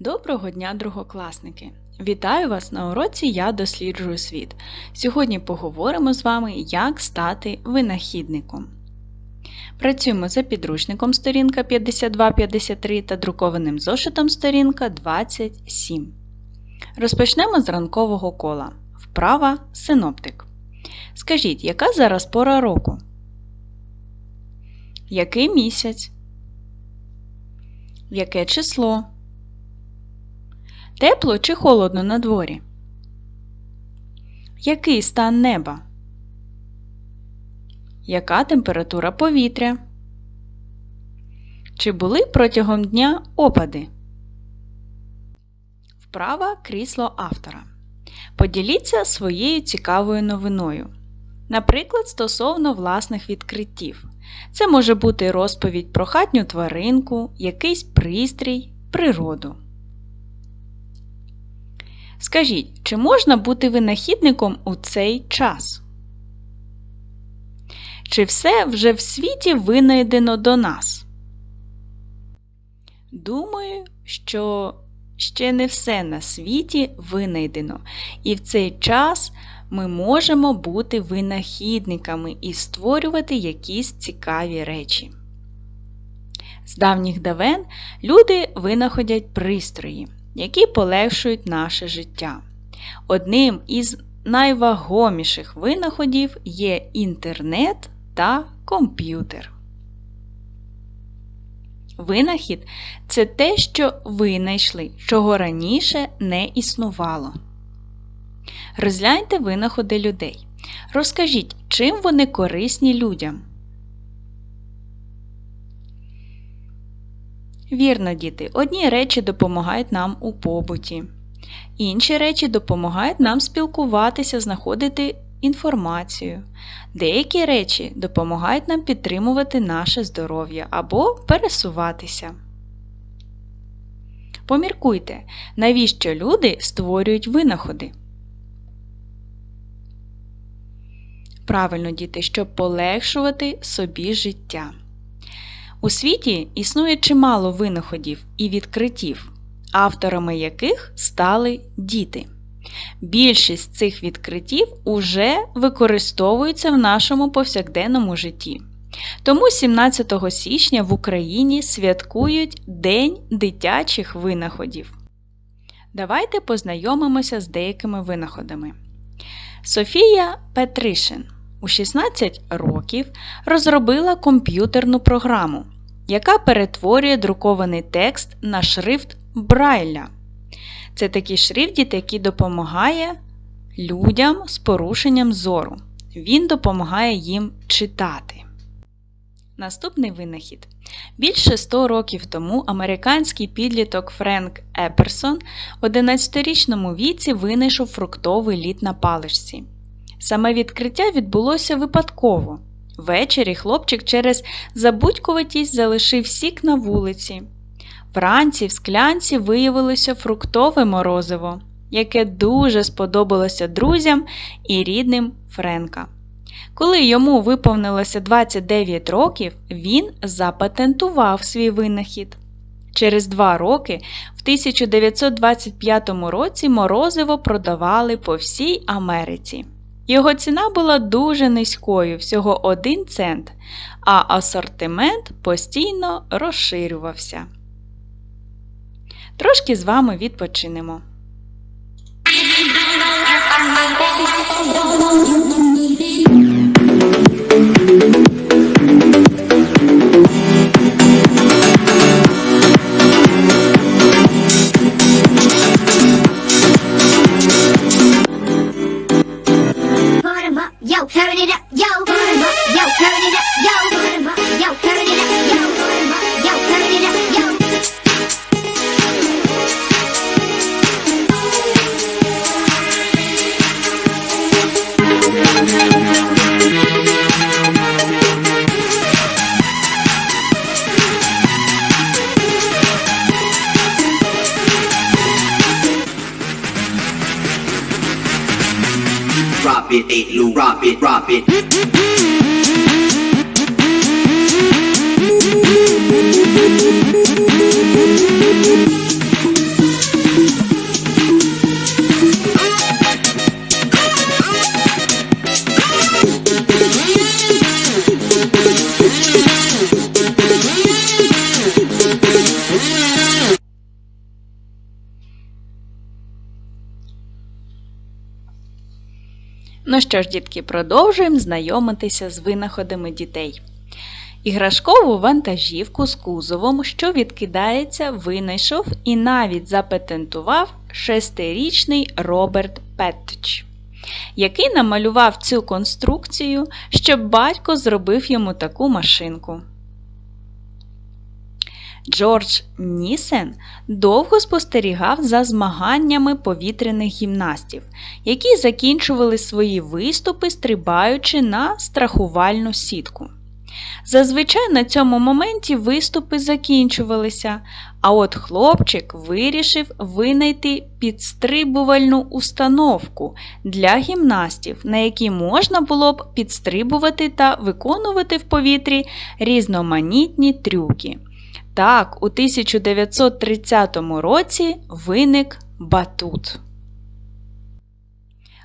Доброго дня, другокласники! Вітаю вас на уроці Я досліджую світ. Сьогодні поговоримо з вами, як стати винахідником. Працюємо за підручником сторінка 52-53 та друкованим зошитом сторінка 27. Розпочнемо з ранкового кола. Вправа синоптик. Скажіть, яка зараз пора року? Який місяць? Яке число? Тепло чи холодно на дворі? Який стан неба? Яка температура повітря? Чи були протягом дня опади? Вправа крісло автора. Поділіться своєю цікавою новиною. Наприклад, стосовно власних відкриттів. Це може бути розповідь про хатню тваринку, якийсь пристрій, природу. Скажіть, чи можна бути винахідником у цей час? Чи все вже в світі винайдено до нас? Думаю, що ще не все на світі винайдено, і в цей час ми можемо бути винахідниками і створювати якісь цікаві речі. З давніх давен люди винаходять пристрої які полегшують наше життя. Одним із найвагоміших винаходів є інтернет та комп'ютер. Винахід це те, що винайшли, чого раніше не існувало. Розгляньте винаходи людей. Розкажіть, чим вони корисні людям. Вірно, діти, одні речі допомагають нам у побуті, інші речі допомагають нам спілкуватися, знаходити інформацію. Деякі речі допомагають нам підтримувати наше здоров'я або пересуватися. Поміркуйте, навіщо люди створюють винаходи. Правильно, діти, щоб полегшувати собі життя. У світі існує чимало винаходів і відкриттів, авторами яких стали діти. Більшість цих відкриттів уже використовуються в нашому повсякденному житті. Тому 17 січня в Україні святкують День дитячих винаходів. Давайте познайомимося з деякими винаходами. Софія Петришин у 16 років розробила комп'ютерну програму, яка перетворює друкований текст на шрифт Брайля. Це такий шрифт, який допомагає людям з порушенням зору. Він допомагає їм читати. Наступний винахід. Більше 100 років тому американський підліток Френк Еперсон в 11-річному віці винайшов фруктовий лід на паличці. Саме відкриття відбулося випадково. Ввечері хлопчик через забудькуватість залишив сік на вулиці. Вранці в склянці виявилося фруктове морозиво, яке дуже сподобалося друзям і рідним Френка. Коли йому виповнилося 29 років, він запатентував свій винахід. Через два роки, в 1925 році, морозиво продавали по всій Америці. Його ціна була дуже низькою, всього 1 цент, а асортимент постійно розширювався. Трошки з вами відпочинемо. Put Drop it, ain't Lou, drop it, drop it. Ну що ж, дітки, продовжуємо знайомитися з винаходами дітей. Іграшкову вантажівку з кузовом, що відкидається, винайшов і навіть запатентував шестирічний Роберт Петтч, який намалював цю конструкцію, щоб батько зробив йому таку машинку. Джордж Нісен довго спостерігав за змаганнями повітряних гімнастів, які закінчували свої виступи, стрибаючи на страхувальну сітку. Зазвичай на цьому моменті виступи закінчувалися, а от хлопчик вирішив винайти підстрибувальну установку для гімнастів, на якій можна було б підстрибувати та виконувати в повітрі різноманітні трюки. Так, у 1930 році виник батут.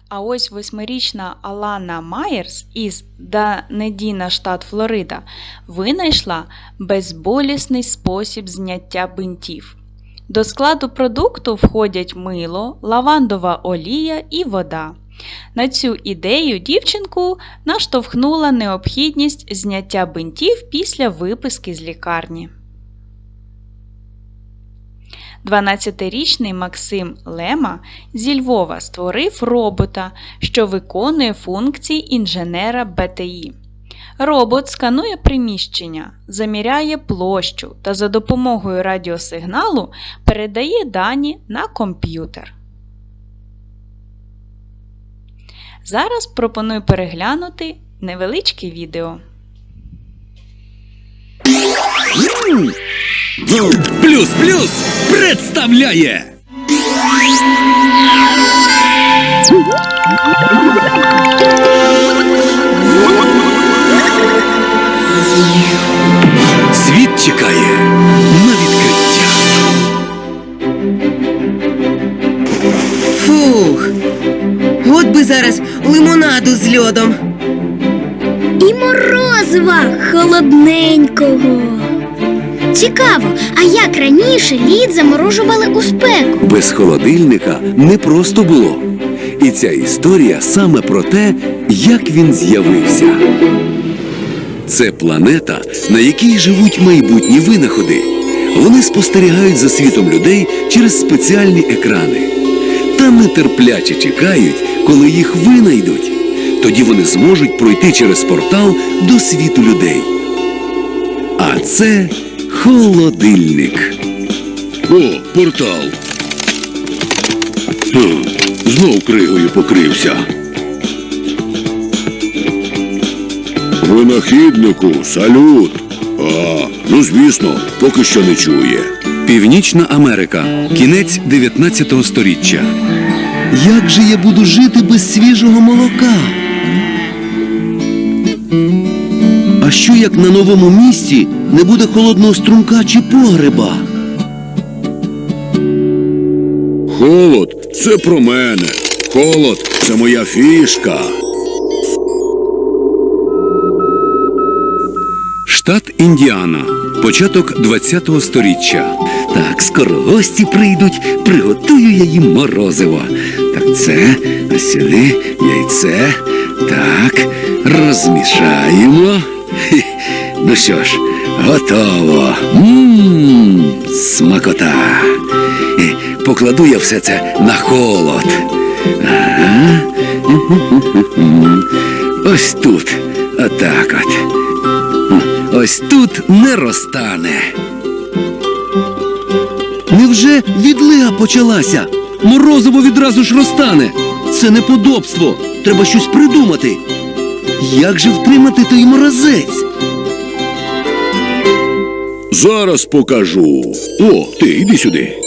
А ось восьмирічна Алана Майерс із Данедіна, штат Флорида, винайшла безболісний спосіб зняття бинтів. До складу продукту входять мило, лавандова олія і вода. На цю ідею дівчинку наштовхнула необхідність зняття бинтів після виписки з лікарні. 12-річний Максим Лема зі Львова створив робота, що виконує функції інженера БТІ. Робот сканує приміщення, заміряє площу та за допомогою радіосигналу передає дані на комп'ютер. Зараз пропоную переглянути невеличке відео. Плюс плюс представляє. Світ чекає на відкриття. Фух. От би зараз лимонаду з льодом. І морозива холодненького. Цікаво, а як раніше лід заморожували у спеку? Без холодильника не просто було. І ця історія саме про те, як він з'явився. Це планета, на якій живуть майбутні винаходи. Вони спостерігають за світом людей через спеціальні екрани та нетерпляче чекають, коли їх винайдуть. Тоді вони зможуть пройти через портал до світу людей. А це холодильник. О, портал. Хм, знов кригою покрився. Винахіднику, салют. А, ну звісно, поки що не чує. Північна Америка. Кінець 19 століття. Як же я буду жити без свіжого молока? Що як на новому місці не буде холодного струмка чи погреба? Холод це про мене. Холод це моя фішка. Штат Індіана. Початок 20-го сторіччя. Так, скоро гості прийдуть, приготую я їм морозиво. Так, це, а сюди яйце. Так, розмішаємо. Ну що ж, готово. Мм, смакота. Е, Покладу я все це на холод. Ось тут. Отак от. Ось тут не розтане. Невже відлига почалася? Морозиво відразу ж розтане. Це неподобство. Треба щось придумати. Як же втримати той морозець? Зараз покажу. О, ти йди сюди.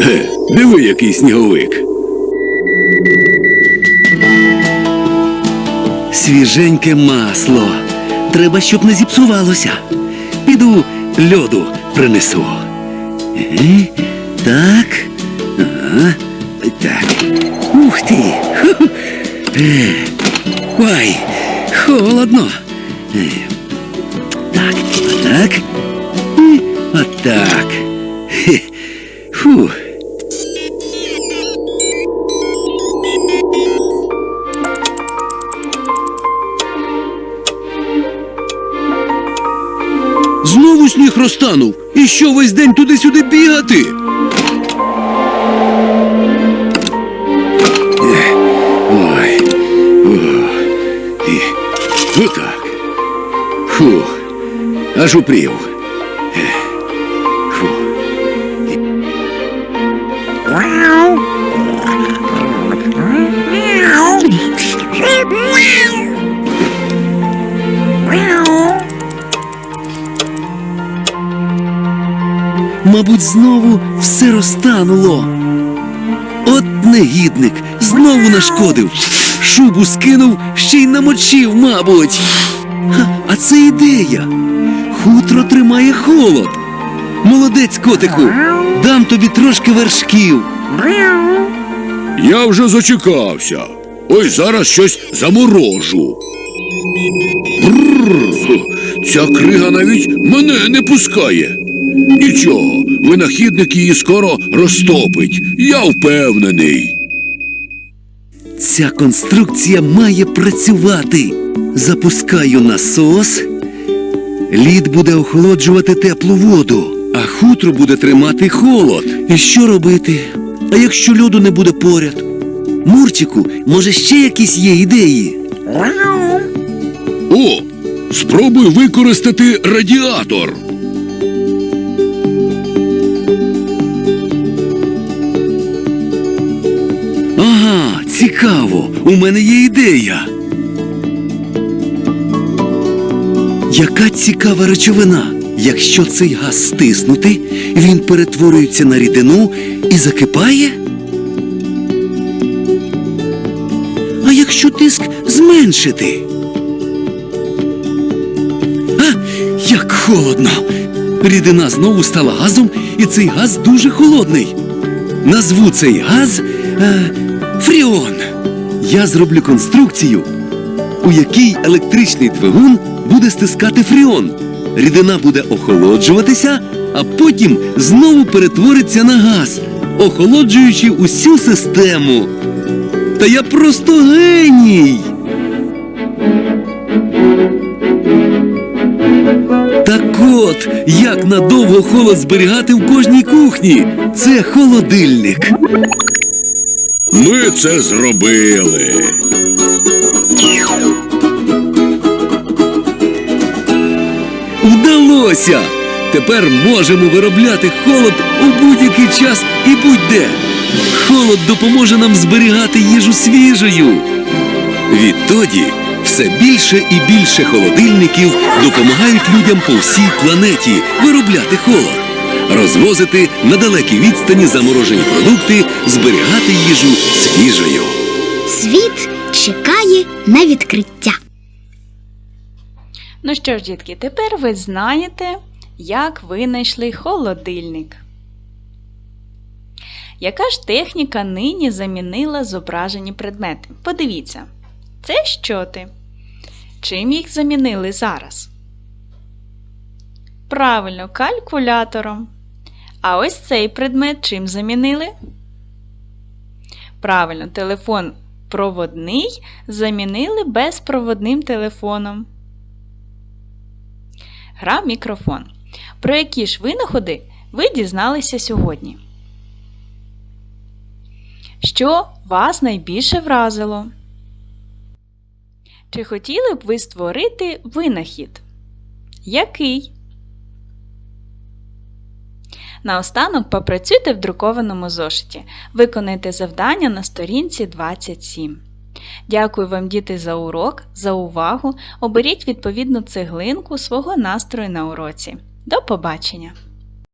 Ге, диви, який сніговик. Свіженьке масло. Треба, щоб не зіпсувалося. Піду льоду принесу. Е, Так. Ага. Так. Ух ти. Ху-ху. Е, Ой, холодно. Е, Так, так. І отак. Фу. Знову сніг розтанув. І що весь день туди-сюди бігати? Аж упрів. Ех. Мабуть, знову все розтануло. От негідник знову нашкодив. Шубу скинув, ще й намочив, мабуть. А це ідея. Хутро тримає холод. Молодець, котику, дам тобі трошки вершків. Я вже зачекався. Ось зараз щось заморожу. Бррр, ця крига навіть мене не пускає. Нічого, винахідник її скоро розтопить. Я впевнений. Ця конструкція має працювати. Запускаю насос. Лід буде охолоджувати теплу воду, а хутро буде тримати холод. І що робити? А якщо льоду не буде поряд? Мурчику, може ще якісь є ідеї? О, спробуй використати радіатор. Ага, цікаво. У мене є ідея. Яка цікава речовина. Якщо цей газ стиснути, він перетворюється на рідину і закипає? А якщо тиск зменшити? А, як холодно! Рідина знову стала газом, і цей газ дуже холодний. Назву цей газ е, Фріон. Я зроблю конструкцію, у якій електричний двигун буде стискати фріон. Рідина буде охолоджуватися, а потім знову перетвориться на газ, охолоджуючи усю систему. Та я просто геній. Так от, як надовго холод зберігати в кожній кухні. Це холодильник. Ми це зробили. Вдалося! Тепер можемо виробляти холод у будь-який час і будь-де. Холод допоможе нам зберігати їжу свіжою. Відтоді все більше і більше холодильників допомагають людям по всій планеті виробляти холод, розвозити на далекі відстані заморожені продукти, зберігати їжу свіжою. Світ чекає на відкриття. Ну що ж, дітки, тепер ви знаєте, як винайшли холодильник. Яка ж техніка нині замінила зображені предмети? Подивіться, це щоти. Чим їх замінили зараз? Правильно, калькулятором. А ось цей предмет чим замінили? Правильно, телефон проводний замінили безпроводним телефоном. Гра мікрофон. Про які ж винаходи ви дізналися сьогодні? Що вас найбільше вразило? Чи хотіли б ви створити винахід? Який? Наостанок попрацюйте в друкованому зошиті. Виконайте завдання на сторінці 27. Дякую вам, діти, за урок, за увагу. Оберіть відповідну цеглинку свого настрою на уроці. До побачення!